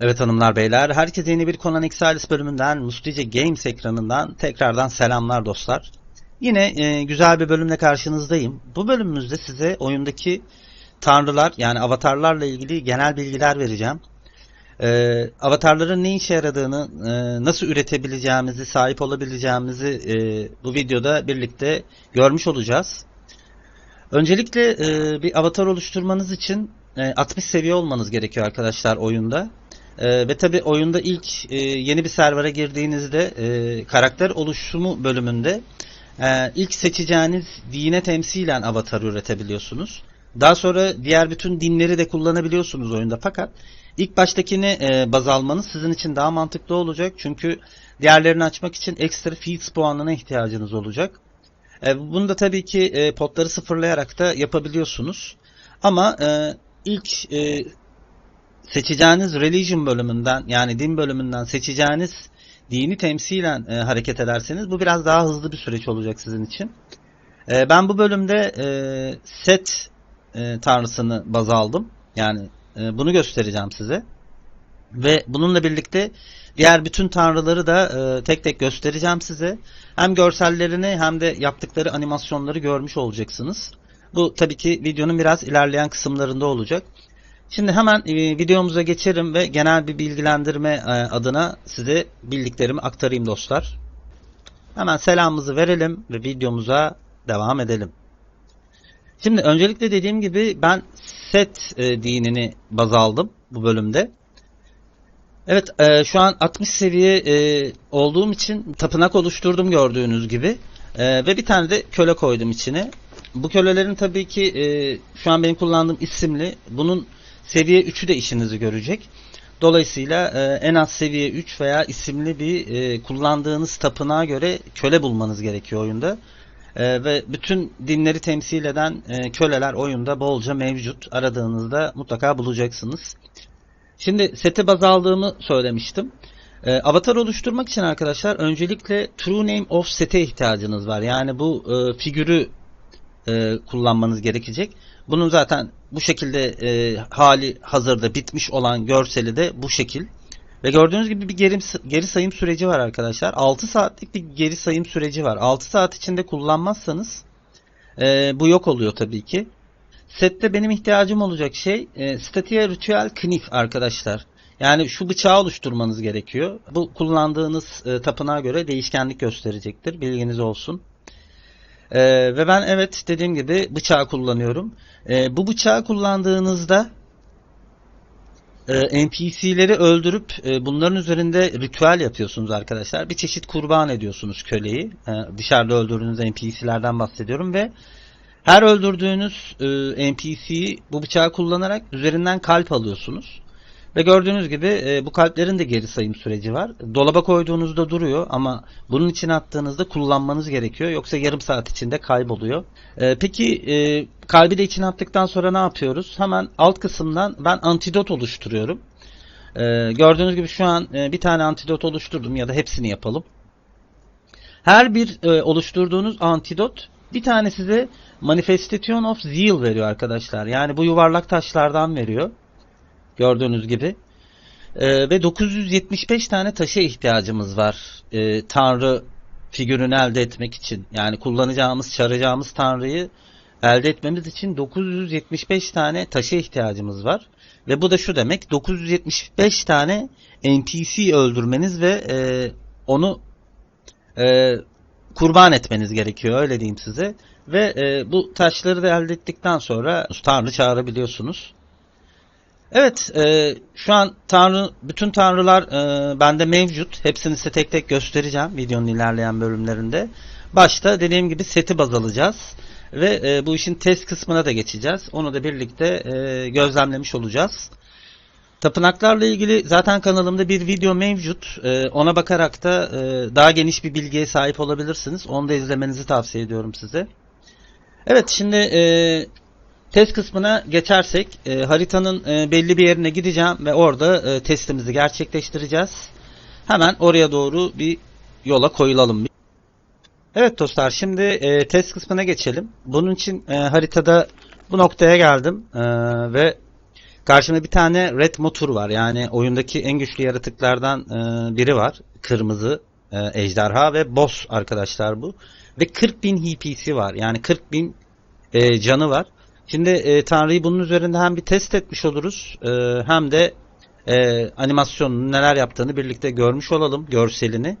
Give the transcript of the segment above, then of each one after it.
Evet hanımlar beyler, herkese yeni bir Conan Exiles bölümünden, Mustice Games ekranından tekrardan selamlar dostlar. Yine e, güzel bir bölümle karşınızdayım. Bu bölümümüzde size oyundaki tanrılar yani avatarlarla ilgili genel bilgiler vereceğim. E, avatarların ne işe yaradığını, e, nasıl üretebileceğimizi, sahip olabileceğimizi e, bu videoda birlikte görmüş olacağız. Öncelikle e, bir avatar oluşturmanız için e, 60 seviye olmanız gerekiyor arkadaşlar oyunda. Ee, ve tabi oyunda ilk e, yeni bir server'a girdiğinizde e, karakter oluşumu bölümünde e, ilk seçeceğiniz dine temsilen avatar üretebiliyorsunuz. Daha sonra diğer bütün dinleri de kullanabiliyorsunuz oyunda fakat ilk baştakini e, baz almanız sizin için daha mantıklı olacak. Çünkü diğerlerini açmak için ekstra feeds puanına ihtiyacınız olacak. E, bunu da tabii ki e, potları sıfırlayarak da yapabiliyorsunuz. Ama e, ilk e, seçeceğiniz religion bölümünden yani din bölümünden seçeceğiniz dini temsilen e, hareket ederseniz bu biraz daha hızlı bir süreç olacak sizin için. E, ben bu bölümde e, set e, tanrısını baz aldım. Yani e, bunu göstereceğim size. Ve bununla birlikte diğer bütün tanrıları da e, tek tek göstereceğim size. Hem görsellerini hem de yaptıkları animasyonları görmüş olacaksınız. Bu tabii ki videonun biraz ilerleyen kısımlarında olacak. Şimdi hemen e, videomuza geçerim ve genel bir bilgilendirme e, adına size bildiklerimi aktarayım dostlar. Hemen selamımızı verelim ve videomuza devam edelim. Şimdi öncelikle dediğim gibi ben set e, dinini baz aldım bu bölümde. Evet e, şu an 60 seviye e, olduğum için tapınak oluşturdum gördüğünüz gibi. E, ve bir tane de köle koydum içine. Bu kölelerin tabii ki e, şu an benim kullandığım isimli. Bunun seviye 3'ü de işinizi görecek. Dolayısıyla e, en az seviye 3 veya isimli bir e, kullandığınız tapınağa göre köle bulmanız gerekiyor oyunda. E, ve bütün dinleri temsil eden e, köleler oyunda bolca mevcut. Aradığınızda mutlaka bulacaksınız. Şimdi sete baz aldığımı söylemiştim. E, avatar oluşturmak için arkadaşlar öncelikle True Name of Set'e ihtiyacınız var. Yani bu e, figürü e, kullanmanız gerekecek. Bunun zaten bu şekilde e, hali hazırda bitmiş olan görseli de bu şekil. Ve gördüğünüz gibi bir geri, geri sayım süreci var arkadaşlar. 6 saatlik bir geri sayım süreci var. 6 saat içinde kullanmazsanız e, bu yok oluyor tabii ki. Sette benim ihtiyacım olacak şey e, Statia Ritual Knif arkadaşlar. Yani şu bıçağı oluşturmanız gerekiyor. Bu kullandığınız e, tapınağa göre değişkenlik gösterecektir. Bilginiz olsun. Ee, ve ben evet dediğim gibi bıçağı kullanıyorum. Ee, bu bıçağı kullandığınızda e, NPC'leri öldürüp e, bunların üzerinde ritüel yapıyorsunuz arkadaşlar. Bir çeşit kurban ediyorsunuz köleyi. E, dışarıda öldürdüğünüz NPC'lerden bahsediyorum ve her öldürdüğünüz e, NPC'yi bu bıçağı kullanarak üzerinden kalp alıyorsunuz. Ve gördüğünüz gibi e, bu kalplerin de geri sayım süreci var. Dolaba koyduğunuzda duruyor ama bunun içine attığınızda kullanmanız gerekiyor. Yoksa yarım saat içinde kayboluyor. E, peki e, kalbi de içine attıktan sonra ne yapıyoruz? Hemen alt kısımdan ben antidot oluşturuyorum. E, gördüğünüz gibi şu an e, bir tane antidot oluşturdum ya da hepsini yapalım. Her bir e, oluşturduğunuz antidot bir tane size Manifestation of Zeal veriyor arkadaşlar. Yani bu yuvarlak taşlardan veriyor. Gördüğünüz gibi. Ee, ve 975 tane taşa ihtiyacımız var. Ee, tanrı figürünü elde etmek için. Yani kullanacağımız, çağıracağımız tanrıyı elde etmemiz için 975 tane taşa ihtiyacımız var. Ve bu da şu demek 975 tane NPC öldürmeniz ve e, onu e, kurban etmeniz gerekiyor öyle diyeyim size. Ve e, bu taşları da elde ettikten sonra tanrı çağırabiliyorsunuz. Evet, e, şu an tanrı, bütün tanrılar e, bende mevcut. Hepsini size tek tek göstereceğim videonun ilerleyen bölümlerinde. Başta dediğim gibi seti baz alacağız. Ve e, bu işin test kısmına da geçeceğiz. Onu da birlikte e, gözlemlemiş olacağız. Tapınaklarla ilgili zaten kanalımda bir video mevcut. E, ona bakarak da e, daha geniş bir bilgiye sahip olabilirsiniz. Onu da izlemenizi tavsiye ediyorum size. Evet şimdi e, Test kısmına geçersek e, haritanın e, belli bir yerine gideceğim ve orada e, testimizi gerçekleştireceğiz. Hemen oraya doğru bir yola koyulalım. Evet dostlar şimdi e, test kısmına geçelim. Bunun için e, haritada bu noktaya geldim E, ve karşımda bir tane Red Motor var. Yani oyundaki en güçlü yaratıklardan e, biri var. Kırmızı e, ejderha ve boss arkadaşlar bu. Ve 40 bin HP'si var. Yani 40 bin e, canı var. Şimdi e, Tanrı'yı bunun üzerinde hem bir test etmiş oluruz e, hem de e, animasyonun neler yaptığını birlikte görmüş olalım görselini.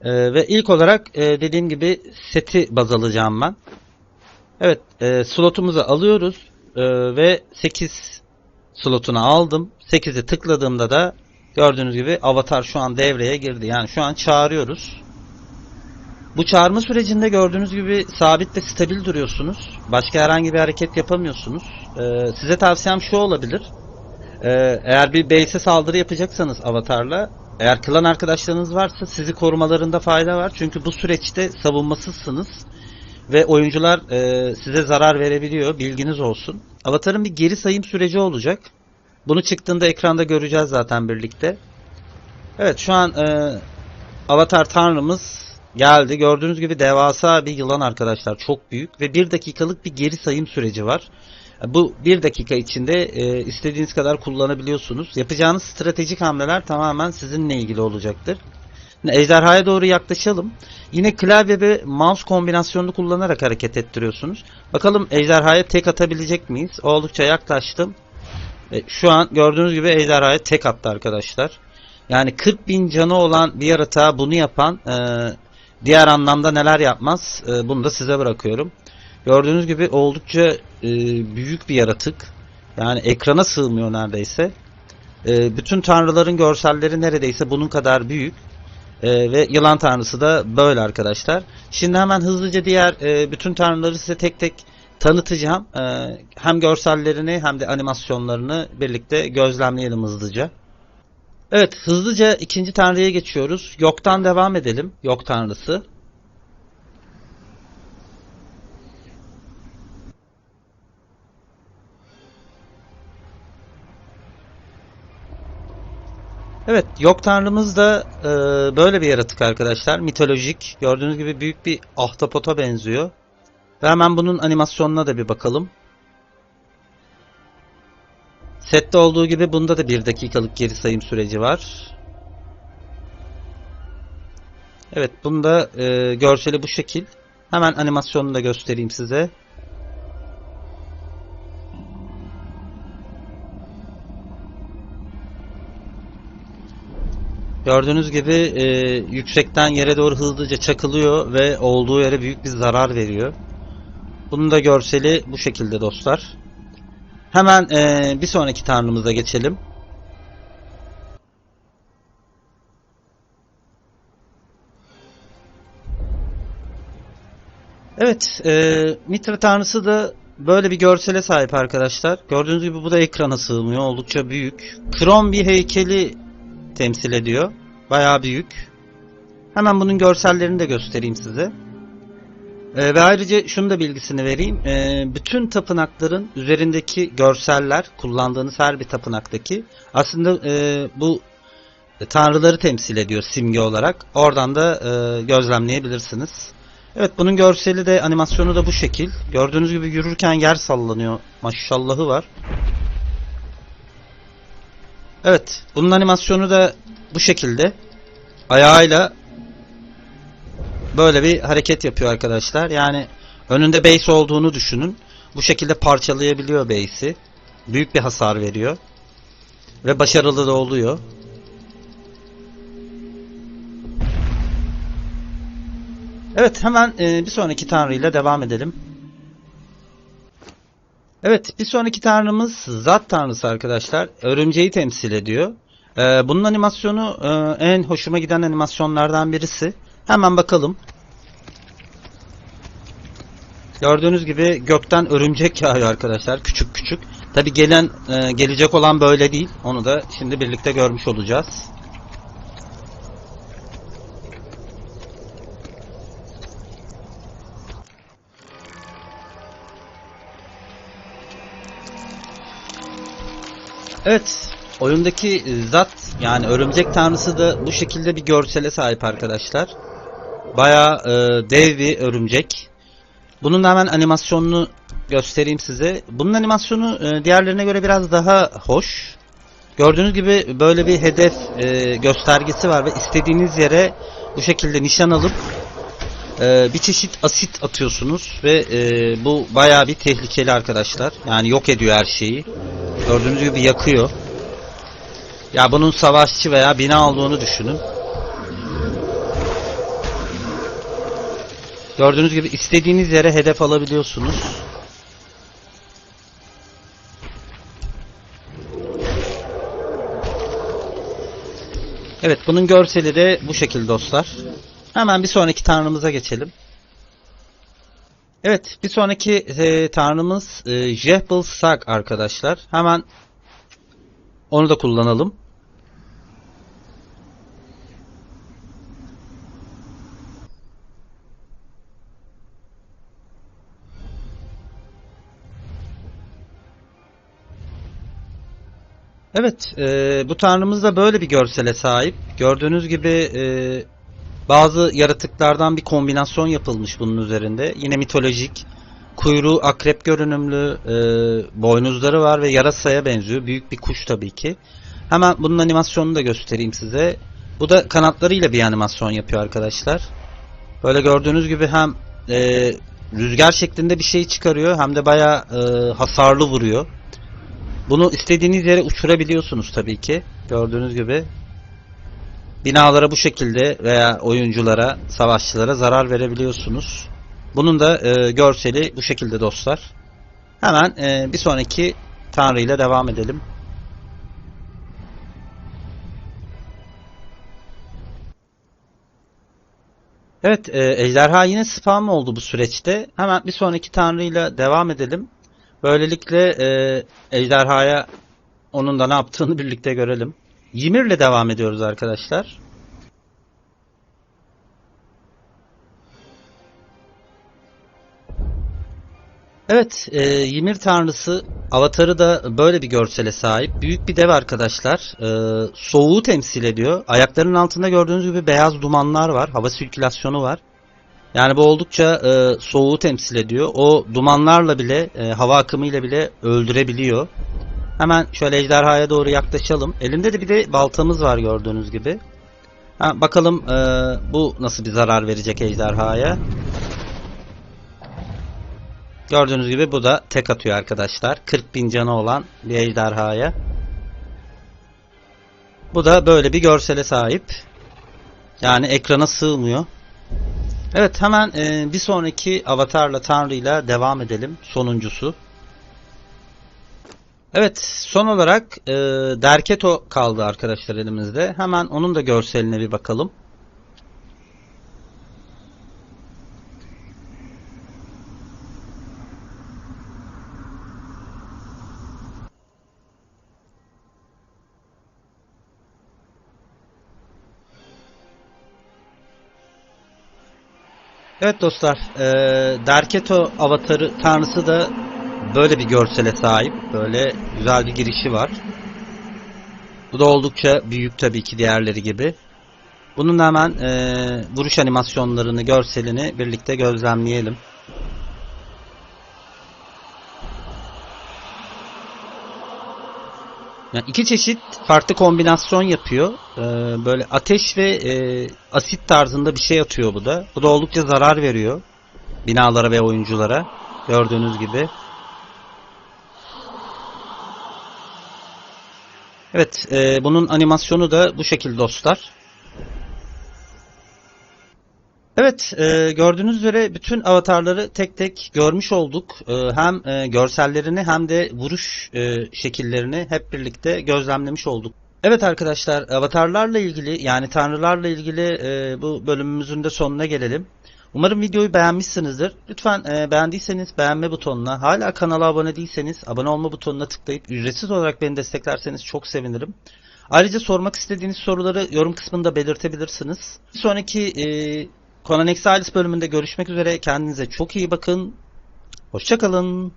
E, ve ilk olarak e, dediğim gibi seti baz alacağım ben. Evet e, slotumuzu alıyoruz e, ve 8 slotunu aldım. 8'i tıkladığımda da gördüğünüz gibi avatar şu an devreye girdi. Yani şu an çağırıyoruz. Bu çağırma sürecinde gördüğünüz gibi sabit ve stabil duruyorsunuz. Başka herhangi bir hareket yapamıyorsunuz. Ee, size tavsiyem şu olabilir. Ee, eğer bir base'e saldırı yapacaksanız avatarla, eğer klan arkadaşlarınız varsa sizi korumalarında fayda var. Çünkü bu süreçte savunmasızsınız ve oyuncular e, size zarar verebiliyor. Bilginiz olsun. Avatarın bir geri sayım süreci olacak. Bunu çıktığında ekranda göreceğiz zaten birlikte. Evet şu an e, Avatar Tanrımız geldi. Gördüğünüz gibi devasa bir yılan arkadaşlar. Çok büyük ve bir dakikalık bir geri sayım süreci var. Bu bir dakika içinde e, istediğiniz kadar kullanabiliyorsunuz. Yapacağınız stratejik hamleler tamamen sizinle ilgili olacaktır. Şimdi ejderhaya doğru yaklaşalım. Yine klavye ve mouse kombinasyonunu kullanarak hareket ettiriyorsunuz. Bakalım ejderhaya tek atabilecek miyiz? Oldukça yaklaştım. E, şu an gördüğünüz gibi ejderhaya tek attı arkadaşlar. Yani 40 bin canı olan bir yaratığa bunu yapan e, diğer anlamda neler yapmaz e, bunu da size bırakıyorum. Gördüğünüz gibi oldukça e, büyük bir yaratık. Yani ekrana sığmıyor neredeyse. E, bütün tanrıların görselleri neredeyse bunun kadar büyük. E, ve yılan tanrısı da böyle arkadaşlar. Şimdi hemen hızlıca diğer e, bütün tanrıları size tek tek tanıtacağım. E, hem görsellerini hem de animasyonlarını birlikte gözlemleyelim hızlıca. Evet hızlıca ikinci tanrıya geçiyoruz. Yoktan devam edelim. Yok tanrısı. Evet, yok tanrımız da e, böyle bir yaratık arkadaşlar. Mitolojik. Gördüğünüz gibi büyük bir ahtapota benziyor. Ve hemen bunun animasyonuna da bir bakalım. Sette olduğu gibi bunda da bir dakikalık geri sayım süreci var. Evet, bunda e, görseli bu şekil. Hemen animasyonunu da göstereyim size. Gördüğünüz gibi e, yüksekten yere doğru hızlıca çakılıyor ve olduğu yere büyük bir zarar veriyor. Bunun da görseli bu şekilde dostlar. Hemen e, bir sonraki tanrımıza geçelim. Evet, e, Mitra tanrısı da böyle bir görsele sahip arkadaşlar. Gördüğünüz gibi bu da ekrana sığmıyor. Oldukça büyük. Krom bir heykeli temsil ediyor. Bayağı büyük. Hemen bunun görsellerini de göstereyim size. Ee, ve ayrıca şunu da bilgisini vereyim. Ee, bütün tapınakların üzerindeki görseller, kullandığınız her bir tapınaktaki aslında e, bu tanrıları temsil ediyor simge olarak. Oradan da e, gözlemleyebilirsiniz. Evet bunun görseli de animasyonu da bu şekil. Gördüğünüz gibi yürürken yer sallanıyor. Maşallahı var. Evet bunun animasyonu da bu şekilde. Ayağıyla böyle bir hareket yapıyor arkadaşlar. Yani önünde base olduğunu düşünün. Bu şekilde parçalayabiliyor base'i. Büyük bir hasar veriyor. Ve başarılı da oluyor. Evet hemen e, bir sonraki tanrıyla devam edelim. Evet bir sonraki tanrımız Zat tanrısı arkadaşlar. Örümceği temsil ediyor. Ee, bunun animasyonu e, en hoşuma giden animasyonlardan birisi. Hemen bakalım. Gördüğünüz gibi gökten örümcek yağıyor arkadaşlar. Küçük küçük. Tabi gelen e, gelecek olan böyle değil. Onu da şimdi birlikte görmüş olacağız. Evet. Oyundaki zat yani örümcek tanrısı da bu şekilde bir görsele sahip arkadaşlar. Bayağı e, dev bir örümcek. Bunun da hemen animasyonunu göstereyim size. Bunun animasyonu e, diğerlerine göre biraz daha hoş. Gördüğünüz gibi böyle bir hedef e, göstergesi var ve istediğiniz yere bu şekilde nişan alıp e, bir çeşit asit atıyorsunuz ve e, bu bayağı bir tehlikeli arkadaşlar. Yani yok ediyor her şeyi. Gördüğünüz gibi yakıyor. Ya bunun savaşçı veya bina olduğunu düşünün. Gördüğünüz gibi istediğiniz yere hedef alabiliyorsunuz. Evet bunun görseli de bu şekilde dostlar. Hemen bir sonraki tanrımıza geçelim. Evet bir sonraki e, tanrımız e, Jehbel Sag arkadaşlar. Hemen onu da kullanalım. Evet, e, bu tanrımız da böyle bir görsele sahip. Gördüğünüz gibi e, bazı yaratıklardan bir kombinasyon yapılmış bunun üzerinde. Yine mitolojik, kuyruğu akrep görünümlü, e, boynuzları var ve yarasaya benziyor. Büyük bir kuş tabii ki. Hemen bunun animasyonunu da göstereyim size. Bu da kanatlarıyla bir animasyon yapıyor arkadaşlar. Böyle gördüğünüz gibi hem e, rüzgar şeklinde bir şey çıkarıyor hem de bayağı e, hasarlı vuruyor. Bunu istediğiniz yere uçurabiliyorsunuz tabii ki. Gördüğünüz gibi. Binalara bu şekilde veya oyunculara, savaşçılara zarar verebiliyorsunuz. Bunun da e, görseli bu şekilde dostlar. Hemen e, bir sonraki tanrı ile devam edelim. Evet, e, ejderha yine spam oldu bu süreçte. Hemen bir sonraki tanrıyla devam edelim. Böylelikle e, ejderhaya onun da ne yaptığını birlikte görelim. Ymir'le devam ediyoruz arkadaşlar. Evet, e, Ymir tanrısı avatarı da böyle bir görsele sahip. Büyük bir dev arkadaşlar. E, soğuğu temsil ediyor. Ayaklarının altında gördüğünüz gibi beyaz dumanlar var. Hava sirkülasyonu var. Yani bu oldukça e, soğuğu temsil ediyor. O dumanlarla bile, e, hava akımıyla bile öldürebiliyor. Hemen şöyle ejderhaya doğru yaklaşalım. Elinde de bir de baltamız var gördüğünüz gibi. Ha, bakalım e, bu nasıl bir zarar verecek ejderhaya. Gördüğünüz gibi bu da tek atıyor arkadaşlar. 40 bin canı olan bir ejderhaya. Bu da böyle bir görsele sahip. Yani ekrana sığmıyor. Evet hemen e, bir sonraki avatarla tanrıyla devam edelim. Sonuncusu. Evet son olarak e, Derketo kaldı arkadaşlar elimizde. Hemen onun da görseline bir bakalım. Evet dostlar, e, Derketo avatarı tanrısı da böyle bir görsele sahip. Böyle güzel bir girişi var. Bu da oldukça büyük tabii ki diğerleri gibi. Bunun hemen e, vuruş animasyonlarını, görselini birlikte gözlemleyelim. Yani iki çeşit farklı kombinasyon yapıyor. Ee, böyle ateş ve e, asit tarzında bir şey atıyor bu da. Bu da oldukça zarar veriyor binalara ve oyunculara. Gördüğünüz gibi. Evet, e, bunun animasyonu da bu şekilde dostlar. Evet, e, gördüğünüz üzere bütün avatarları tek tek görmüş olduk. E, hem e, görsellerini hem de vuruş e, şekillerini hep birlikte gözlemlemiş olduk. Evet arkadaşlar, avatarlarla ilgili yani tanrılarla ilgili e, bu bölümümüzün de sonuna gelelim. Umarım videoyu beğenmişsinizdir. Lütfen e, beğendiyseniz beğenme butonuna, hala kanala abone değilseniz abone olma butonuna tıklayıp ücretsiz olarak beni desteklerseniz çok sevinirim. Ayrıca sormak istediğiniz soruları yorum kısmında belirtebilirsiniz. Bir sonraki e, Conan bölümünde görüşmek üzere. Kendinize çok iyi bakın. Hoşçakalın.